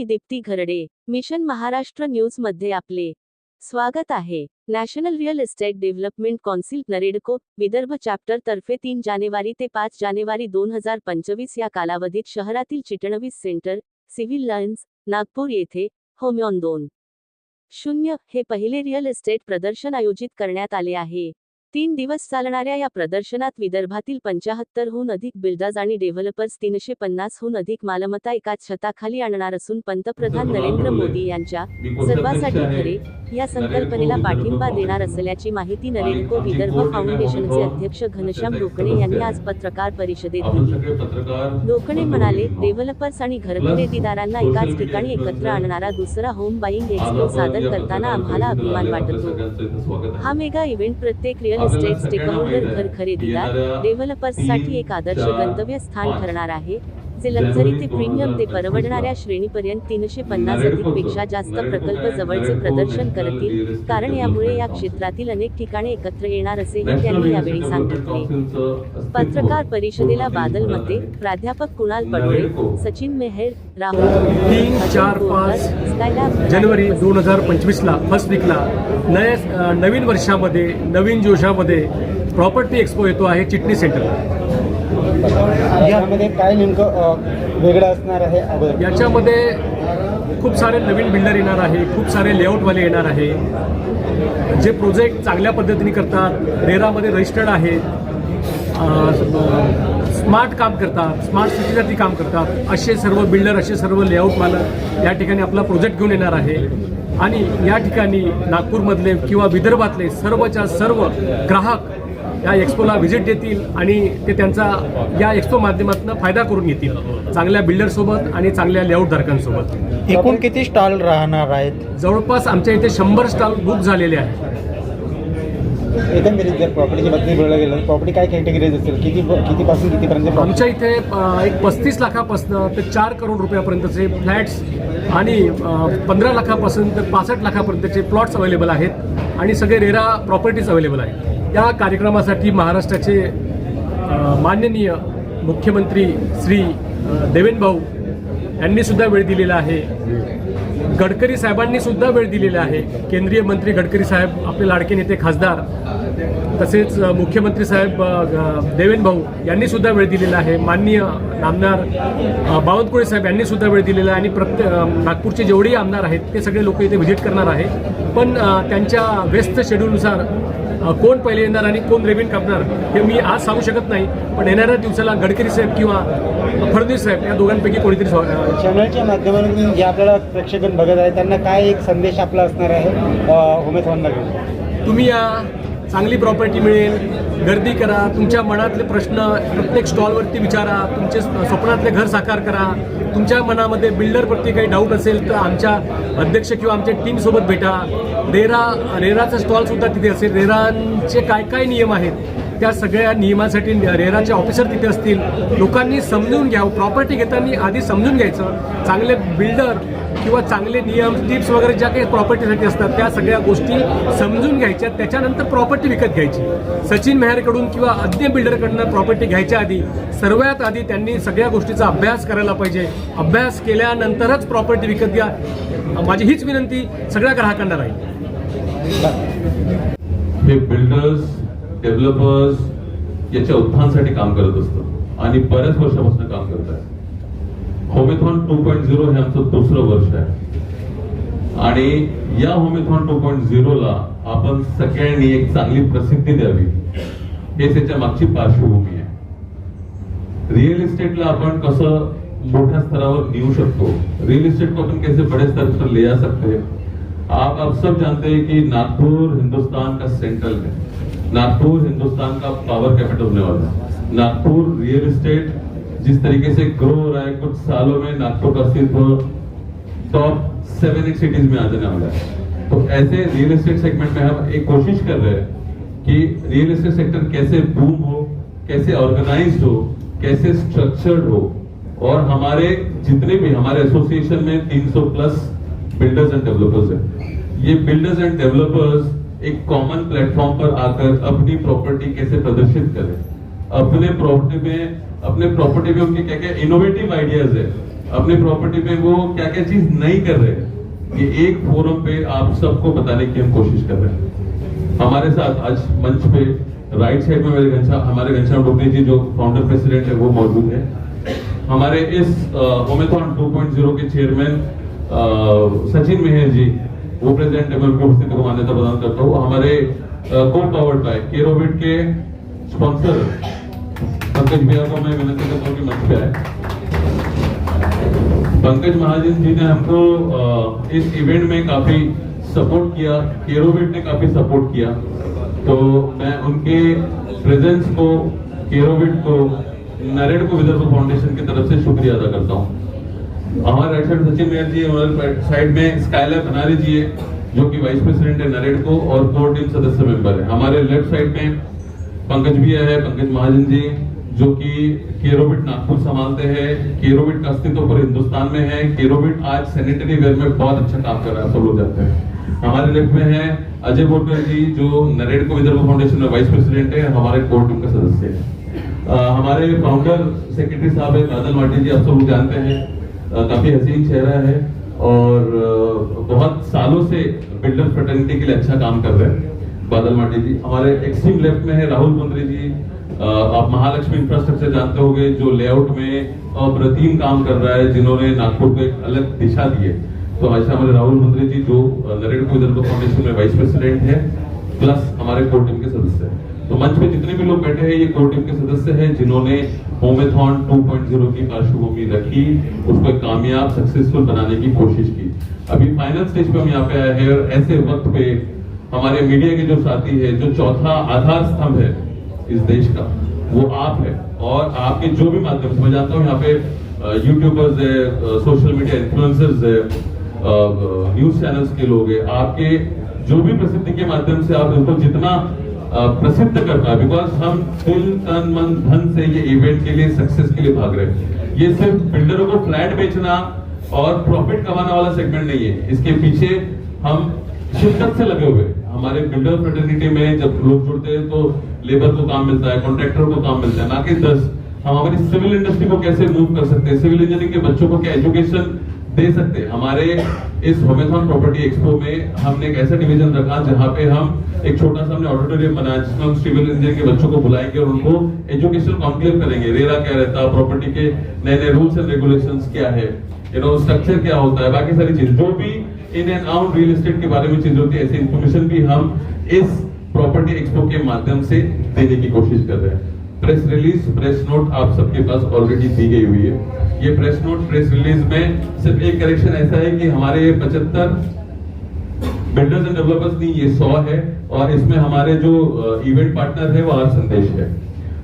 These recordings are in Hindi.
मी दीप्ती घरडे, मिशन महाराष्ट्र न्यूज़ मध्ये आपले स्वागत आहे. National real estate development council NAREDCO Vidarbha chapter तर्फे तीन जानेवारी ते पाच जानेवारी दोन हज़ार पंचवीस या कालावधीत शहरातील Chitnavis centre, civil lines Nagpur येथे होम्योन दोन शून्य हे पहिले रिअल इस्टेट प्रदर्शन आयोजित करण्यात आले आहे. तीन दिवस चालणाऱ्या या प्रदर्शनात विदर्भातील पंचाहत्तरहून अधिक बिल्डर्स आणि डेव्हलपर्स तीनशे पन्नासहून अधिक मालमत्ता एकाच छताखाली आणणार असून पंतप्रधान नरेंद्र मोदी यांच्या सर्वासाठी घरे या संकल्पनेला पाठिंबा देणार असल्याची माहिती नरेंद्र विदर्भ फाउंडेशनचे अध्यक्ष घनश्याम रोकणे यांनी आज पत्रकार परिषदेत दिली. रोकणे म्हणाले डेव्हलपर्स आणि घरखरेदीदारांना एकाच ठिकाणी एकत्र आणणारा दुसरा होम बाईंग एक्सपो सादर करताना आम्हाला अभिमान वाटतो. हा मेगा इव्हेंट प्रत्येक रिअल इस्टेट स्टेकहोल्डर घर खरेदीदार डेव्हलपर्ससाठी एक आदर्श गंतव्य स्थान ठरणार आहे. जे लक्झरी ते प्रीमियम ते परवडणाऱ्या श्रेणीपर्यंत तीनशे पन्नास अधिकपेक्षा जास्त प्रकल्प जवळचे प्रदर्शन करतील. कारण यामुळे या क्षेत्रातील अनेक ठिकाणे एकत्र येणार असेही त्यांनी यावेळी सांगितले. पत्रकार परिषदेला बादल मते प्राध्यापक कुणाल पडोळे सचिन मेहेर राहुल तीन, चार, पाच जानेवारी दोन हजार पंचवीसला फर्स्ट वीकला नया नवीन वर्षामध्ये नवीन जोशामध्ये प्रॉपर्टी एक्सपो येतो आहे चिटणी सेंटरला यामध्ये काय नेमकं वेगळं असणार आहे अगोदर? याच्यामध्ये खूप सारे नवीन बिल्डर येणार आहे खूप सारे लेआउटवाले येणार आहे. जे प्रोजेक्ट चांगल्या पद्धतीने करतात रेरामध्ये रजिस्टर्ड आहेत स्मार्ट काम करतात स्मार्ट सिटीसाठी काम करतात असे सर्व बिल्डर असे सर्व लेआउट मालक या ठिकाणी आपला प्रोजेक्ट घेऊन येणार आहे. आणि या ठिकाणी नागपूरमधले किंवा विदर्भातले सर्वच्या सर्व ग्राहक या एक्सपोला व्हिजिट देतील आणि ते त्यांचा या एक्सपो माध्यमातून फायदा करून घेतील. चांगल्या बिल्डरसोबत आणि चांगल्या लेआउट धारकांसोबत. एकूण किती स्टॉल राहणार आहेत? जवळपास आमच्या इथे शंभर स्टॉल बुक झालेले आहेत. एकंदरीत जर प्रॉपर्टीची बाबतीत बोलायला गेलं तर प्रॉपर्टी काय कॅटेगरीज असेल? किती कितीपासून कितीपर्यंत आमच्या इथे एक पस्तीस लाखापासून ते चार करोड रुपयापर्यंतचे फ्लॅट्स आणि पंधरा लाखापासून ते पासष्ट लाखापर्यंतचे प्लॉट्स अवेलेबल आहेत आणि सगळे रेरा प्रॉपर्टीज अवेलेबल आहेत. या कार्यक्रमासाठी महाराष्ट्राचे माननीय मुख्यमंत्री श्री देवेनभाऊ देवेंद्र भाऊ यांनी सुद्धा वेळ दिलेला आहे. गडकरी साहेबांनी सुद्धा वेळ दिलेला आहे. केंद्रीय मंत्री गडकरी साहेब आपले लाडके नेते खासदार तसेच मुख्यमंत्री साहेब ग- देवेंद्र भाऊ यांनी सुद्धा वेळ दिलेला आहे. माननीय आमदार बावनकुळे साहेब यांनी सुद्धा वेळ दिलेला आहे आणि प्रत्येक नागपूरचे जेवढेही आमदार आहेत ते सगळे लोक इथे व्हिजिट करणार आहे. पण त्यांच्या व्यस्त शेड्यूलनुसार कोण पहिले येणार आणि कोण रेव्हिन कापणार हे मी आज सांगू शकत नाही पण येणाऱ्या दिवसाला गडकरी साहेब किंवा फडणवीस साहेब या दोघांपैकी कोणीतरी चॅनलच्या माध्यमातून जे आपल्याला प्रेक्षकगण बघत आहे त्यांना काय एक संदेश आपला असणार आहे घेऊन? तुम्ही या चांगली प्रॉपर्टी मिळेल गर्दी करा तुमच्या मनातले प्रश्न प्रत्येक स्टॉलवरती विचारा तुमचे स्वप्नातले घर साकार करा. तुमच्या मनामध्ये बिल्डरप्रती काही डाऊट असेल तर आमच्या अध्यक्ष किंवा आमच्या टीमसोबत भेटा. रेरा रेराचा स्टॉलसुद्धा तिथे असेल. रेरांचे काय काय नियम आहेत? त्या सगळ्या नियमासाठी रेराचे ऑफिसर तिथे असतील लोकांनी समजून घ्यावं प्रॉपर्टी घेताना आधी समजून घ्यायचं. चांगले बिल्डर किंवा चांगले नियम टिप्स वगैरे ज्या काही प्रॉपर्टीसाठी असतात त्या सगळ्या गोष्टी समजून घ्यायच्या त्याच्यानंतर प्रॉपर्टी विकत घ्यायची. सचिन मेहरकडून किंवा अन्य बिल्डरकडनं प्रॉपर्टी घ्यायच्या आधी सर्वात आधी त्यांनी सगळ्या गोष्टीचा अभ्यास करायला पाहिजे. अभ्यास केल्यानंतरच प्रॉपर्टी विकत घ्या. माझी हीच विनंती सगळ्या ग्राहकांना राहील. हे बिल्डर्स डेव्हलपर्स याच्या उत्थानासाठी काम करत असतो. आणि बऱ्याच वर्षापासून काम करत आहे. होमेथॉन टू पॉईंट झिरो हे आमचं दुसरं वर्ष आहे. आणि या होमेथॉन टू पॉईंट झिरोला आपण सगळ्यांनी एक चांगली प्रसिद्धी द्यावी. हे त्याच्या मागची पार्श्वभूमी आहे. रिअल इस्टेटला आपण कसं मोठ्या स्तरावर नेऊ शकतो? रियल इस्टेट को अपन कैसे बड़े स्तर पर ले जा सकते? हैं आप आप सब जानते हैं कि नागपुर हिंदुस्तान का सेंट्रल है नागपुर, हिंदुस्तान का पावर कैपिटल होने वाला है। नागपुर रियल इस्टेट जिस तरीके से ग्रो हो रहा है कुछ सालों में, नागपुर का अस्तित्व टॉप सेवन सिटीज़ में आ जाने वाला है। तो ऐसे रियल एस्टेट सेगमेंट में हम एक कोशिश कर रहे हैं कि रियल एस्टेट सेक्टर कैसे बूम हो, कैसे ऑर्गेनाइज हो, कैसे स्ट्रक्चर्ड हो। और हमारे जितने भी, हमारे एसोसिएशन में 300 प्लस बिल्डर्स एंड डेवलपर्स हैं। ये बिल्डर्स एंड डेवलपर्स एक कॉमन प्लेटफॉर्म पर आकर अपनी प्रॉपर्टी कैसे प्रदर्शित करें? अपने प्रॉपर्टी में, अपने प्रॉपर्टी में उनके क्या क्या इनोवेटिव आइडियाज़ है? अपनी प्रॉपर्टी पे वो क्या क्या चीज़ नहीं कर रहे ये एक फोरम पे आप सबको बताने की हम कोशिश कर रहे हैं। हमारे साथ आज मंच पे राइट साइड में मेरे घनश्याम, हमारे घनश्याम डुगनी जी जो फाउंडर प्रेसिडेंट है, वो मौजूद है। हमारे इस ओमेथॉन 2.0 के चेयरमैन सचिन मेहर जी वो प्रेसिडेंट है मैं उनकी उपस्थिति को मान्यता प्रदान करता हूँ, हमारे को पावर्ड बाय केरोविट के स्पॉन्सर पंकज भैया को मैं विनती करता हूँ कि मंच पे आए पंकज महाजन जी ने हमको इस इवेंट में काफ़ी सपोर्ट किया केरोविट ने काफ़ी सपोर्ट किया। तो मैं उनके प्रेजेंस को केरोविट को नरेड को विदर्भ फाउंडेशन की तरफ़ से शुक्रिया अदा करता हूँ। हमारे साइड सचिन मेहर जी हमारे साइड में स्काइलर बनारी जी है, जो कि वाइस प्रेसिडेंट है नरेड को, और कोर टीम सदस्य मेंबर है। हमारे लेफ़्ट साइड में पंकज भैया है, पंकज महाजन जी, जो कि केरोविट नागपुर संभालते हैं। केरोविट का अस्तित्व पूरे हिंदुस्तान में है। केरोबिट आज सैनिटरी वेयर में बहुत अच्छा काम कर रहा है, सब लोग जानते हैं। हमारे लेफ़्ट में है अजय बोरकर जी, जो नरेड को विदर्भ फाउंडेशन में वाइस प्रेसिडेंट है, हमारे कोर टीम का सदस्य है। हमारे फाउंडर सेक्रेटरी साहब है, बादल माटी जी, आप सब लोग जानते हैं। काफ़ी हसीन चेहरा है और बहुत सालों से बिल्डर फ्रेटर्निटी के लिए अच्छा काम कर रहे हैं बादल माटी जी। हमारे एक्सट्रीम लेफ़्ट में है राहुल कुंद्री जी। आप महालक्ष्मी इंफ्रास्ट्रक्चर जानते होंगे, जो लेआउट में अप्रतिम काम कर रहा है, जिन्होंने नागपुर को एक अलग दिशा दी है। तो ऐसे हमारे राहुल कुंद्री जी, जो नरेंद्र विदर्भ फाउंडेशन में वाइस प्रेसिडेंट है प्लस हमारे कोर टीम के सदस्य हैं। तो मंच पे जितने भी लोग बैठे हैं, ये कोर टीम के सदस्य हैं, जिन्होंने होमेथॉन 2.0 की पार्श्वभूमि रखी उसको कामयाब सक्सेसफुल बनाने की कोशिश की। अभी फाइनल स्टेज पे हम यहाँ पे आए हैं और ऐसे वक्त पे हमारे मीडिया के जो साथी है, जो चौथा आधार स्तंभ है इस देश का, वो आप है। और आपके जो भी माध्यम से, मैं जानता हूँ यहाँ पे यूट्यूबर्स है सोशल मीडिया इन्फ्लुएंसर्स है न्यूज़ चैनल्स के लोग है। आपके जो भी प्रसिद्धि के माध्यम से आप उनको जितना प्रसिद्ध कर पाए बिकॉज़ हम दिल तन, मन, धन से ये इवेंट के लिए सक्सेस के लिए भाग रहे हैं। ये सिर्फ़ बिल्डरों को फ्लैट बेचना और प्रॉफिट कमाने वाला सेगमेंट नहीं है। इसके पीछे हम शिद्दत से लगे हुए हमारे बिल्डर फ्रेटर्निटी में जब लोग जुड़ते हैं तो लेबर को काम मिलता है कॉन्ट्रैक्टर को काम मिलता है। ना कि दस। हम हमारी सिविल इंडस्ट्री को कैसे मूव कर सकते हैं? सिविल इंजीनियरिंग के बच्चों को क्या एजुकेशन दे सकते। हमारे इस होमेथॉन प्रॉपर्टी एक्सपो में हमने एक ऐसा डिवीज़न रखा जहाँ पे हम एक छोटा सा हमने ऑडिटोरियम बनाया जिसमें हम सिविल इंजीनियरिंग के बच्चों को बुलाएँगे और उनको एजुकेशन कॉन्क्लेव करेंगे। रेरा क्या रहता है प्रॉपर्टी के नए नए रूल्स एंड रेगुलेशन क्या है यू नो स्ट्रक्चर क्या होता है, बाकी सारी चीज़। जो भी in and out real estate के बारे में चीज़ होती है ऐसी इन्फॉर्मेशन भी हम इस प्रॉपर्टी एक्सपो के माध्यम से देने की कोशिश कर रहे हैं। प्रेस रिलीज़ प्रेस नोट आप सबके पास ऑलरेडी दी गई हुई है। ये प्रेस नोट प्रेस रिलीज़ में सिर्फ़ एक करेक्शन ऐसा है कि हमारे पचहत्तर बिल्डर्स एंड डेवलपर्स नहीं ये सौ है और इसमें हमारे जो इवेंट पार्टनर है वो आर संदेश है।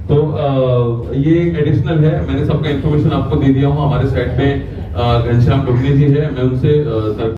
तो अ, ये एडिशनल है। मैंने सबका इन्फॉर्मेशन आपको दे दिया हूँ। हमारे साइड में घनश्याम डुगनी जी है। मैं उनसे दर-